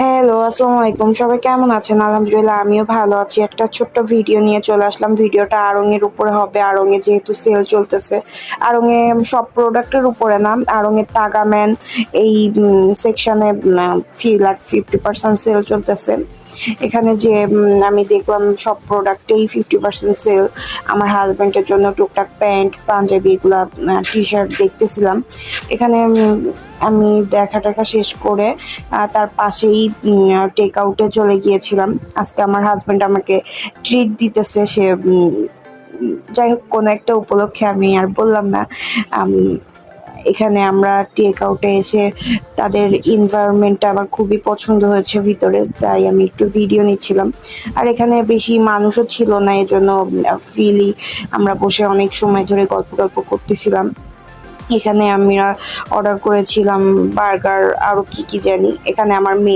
Hello, আসসালামু আলাইকুম। সবাই কেমন আছেন? আলহামদুলিল্লাহ, আমিও ভালো আছি। একটা ছোট্ট ভিডিও নিয়ে চলে আসলাম। ভিডিওটা আড়ংয়ের উপরে হবে। আড়ংয়ে যেহেতু সেল চলতেছে আড়ংয়ে সব প্রোডাক্টের উপরে না আড়ংয়ের তাগাম্যান এই সেকশানে ফিল আর ফিফটি পার্সেন্ট সেল চলতেছে। এখানে যে আমি দেখলাম সব প্রোডাক্টেই ফিফটি পার্সেন্ট সেল আমার হাজব্যান্ডের জন্য টুকটাক প্যান্ট, পাঞ্জাবি এগুলা টি শার্ট দেখতেছিলাম। এখানে আমি দেখা টাকা শেষ করে তার পাশেই টেক আউটে চলে গিয়েছিলাম। আজকে আমার হাজব্যান্ড আমাকে ট্রিট দিতেছে, সে যাই হোক, কোনো একটা উপলক্ষে আমি আর বললাম না। এখানে আমরা টেক আউটে এসে তাদের এনভায়রনমেন্টটা আমার খুবই পছন্দ হয়েছে ভিতরে, তাই আমি একটু ভিডিও নিচ্ছিলাম। আর এখানে বেশি মানুষও ছিল না, এজন্য ফ্রিলি আমরা বসে অনেক সময় ধরে গল্প গল্প করতেছিলাম। এখানে আমরা অর্ডার করেছিলাম বার্গার আরও কি কি জানি। এখানে আমার মেয়ে